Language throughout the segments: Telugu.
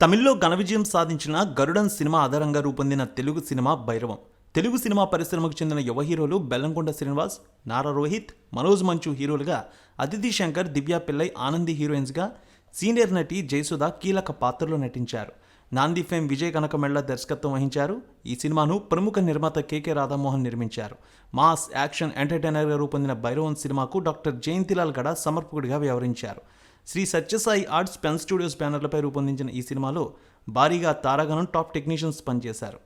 తమిళ్ళో ఘన విజయం సాధించిన గరుడన్ సినిమా ఆధారంగా రూపొందిన తెలుగు సినిమా భైరవం. తెలుగు సినిమా పరిశ్రమకు చెందిన యువ హీరోలు బెల్లంకొండ శ్రీనివాస్ నారా రోహిత్ మనోజ్ మంచు హీరోలుగా అతిథి శంకర్ దివ్య పిల్లై ఆనంది హీరోయిన్స్గా సీనియర్ నటి జయసుధ కీలక పాత్రలో నటించారు. నాంది ఫేమ్ విజయ్ కనకమెళ్ళ దర్శకత్వం వహించారు. ఈ సినిమాను ప్రముఖ నిర్మాత కేకే రాధామోహన్ నిర్మించారు. మాస్ యాక్షన్ ఎంటర్టైనర్గా రూపొందిన భైరవం సినిమాకు డాక్టర్ జయంతిలాల్ గడ సమర్పకుడిగా వ్యవహరించారు. Sri Sathya Sai arts pen studios బ్యానర్లపై రూపొందించిన ఈ సినిమాలో భారీగా తారాగణం టాప్ టెక్నీషియన్స్ పనిచేశారు.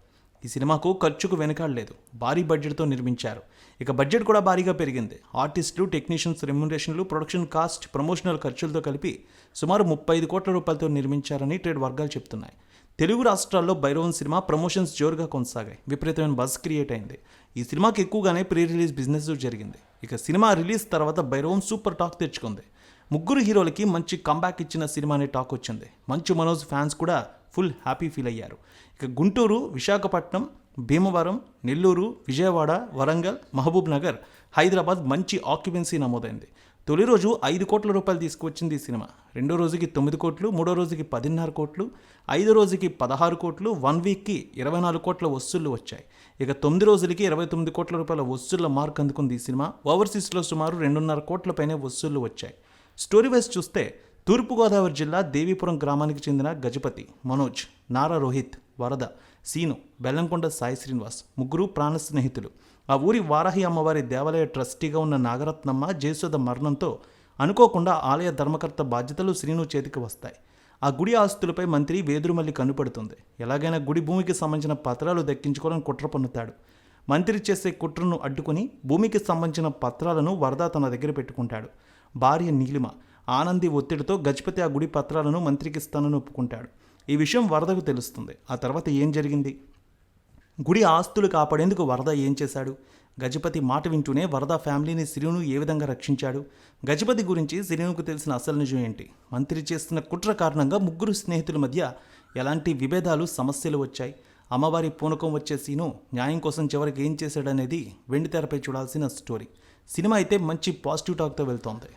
ఈ సినిమాకు ఖర్చుకు వెనకాడలేదు భారీ బడ్జెట్తో నిర్మించారు. ఇక బడ్జెట్ కూడా భారీగా పెరిగింది. ఆర్టిస్టులు టెక్నీషియన్స్ రెమ్యునరేషన్లు ప్రొడక్షన్ కాస్ట్ ప్రమోషనల్ ఖర్చులతో కలిపి సుమారు ముప్పై ఐదు కోట్ల రూపాయలతో నిర్మించారని ట్రేడ్ వర్గాలు చెప్తున్నాయి. తెలుగు రాష్ట్రాల్లో భైరవన్ సినిమా ప్రమోషన్స్ జోరుగా కొనసాగాయి. విపరీతమైన బజ్ క్రియేట్ అయింది. ఈ సినిమాకి ఎక్కువగానే ప్రీ రిలీజ్ బిజినెస్ జరిగింది. ఇక సినిమా రిలీజ్ తర్వాత భైరవం సూపర్ టాక్ తెచ్చుకుంది. ముగ్గురు హీరోలకి మంచి కంబ్యాక్ ఇచ్చిన సినిమా అనే టాక్ వచ్చింది. మంచు మనోజ్ ఫ్యాన్స్ కూడా ఫుల్ హ్యాపీ ఫీల్ అయ్యారు. ఇక గుంటూరు విశాఖపట్నం భీమవరం నెల్లూరు విజయవాడ వరంగల్ మహబూబ్ నగర్ హైదరాబాద్ మంచి ఆక్యుపెన్సీ నమోదైంది. తొలి రోజు ఐదు కోట్ల రూపాయలు తీసుకువచ్చింది ఈ సినిమా. రెండో రోజుకి తొమ్మిది కోట్లు మూడో రోజుకి పదిన్నర కోట్లు ఐదో రోజుకి పదహారు కోట్లు వన్ వీక్కి ఇరవై నాలుగు కోట్ల వసూళ్ళు వచ్చాయి. ఇక తొమ్మిది రోజులకి ఇరవై తొమ్మిది కోట్ల రూపాయల వసూళ్ళ మార్క్ అందుకుంది ఈ సినిమా. ఓవర్సీస్లో సుమారు రెండున్నర కోట్ల పైనే వసూళ్ళు వచ్చాయి. స్టోరీ వైజ్ చూస్తే తూర్పుగోదావరి జిల్లా దేవీపురం గ్రామానికి చెందిన గజపతి మనోజ్ నారా రోహిత్ వరద సీను బెల్లంకొండ సాయి శ్రీనివాస్ ముగ్గురు ప్రాణ స్నేహితులు. ఆ ఊరి వారాహి అమ్మవారి దేవాలయ ట్రస్టీగా ఉన్న నాగరత్నమ్మ జయసుధ మరణంతో అనుకోకుండా ఆలయ ధర్మకర్త బాధ్యతలు శ్రీను చేతికి వస్తాయి. ఆ గుడి ఆస్తులపై మంత్రి వేదురుమల్లి కనుపడుతుంది. ఎలాగైనా గుడి భూమికి సంబంధించిన పత్రాలు దక్కించుకోవాలని కుట్ర పన్నుతాడు. మంత్రి చేసే కుట్రను అడ్డుకుని భూమికి సంబంధించిన పత్రాలను వరద తన దగ్గర పెట్టుకుంటాడు. భార్య నీలిమ. ఆనంది ఒత్తిడితో గజపతి ఆ గుడి పత్రాలను మంత్రికి ఇస్తానని ఒప్పుకుంటాడు. ఈ విషయం వరదకు తెలుస్తుంది. ఆ తర్వాత ఏం జరిగింది? గుడి ఆస్తులు కాపాడేందుకు వరద ఏం చేశాడు? గజపతి మాట వింటూనే వరద ఫ్యామిలీని సిరిను ఏ విధంగా రక్షించాడు? గజపతి గురించి సిరినుకు తెలిసిన అసలు నిజం ఏంటి? మంత్రి చేస్తున్న కుట్ర కారణంగా ముగ్గురు స్నేహితుల మధ్య ఎలాంటి విభేదాలు సమస్యలు వచ్చాయి? అమ్మవారి పూనకం వచ్చే సీను న్యాయం కోసం చివరికి ఏం చేశాడనేది వెండితెరపై చూడాల్సిన స్టోరీ. సినిమా అయితే మంచి పాజిటివ్ టాక్తో వెళ్తోంది.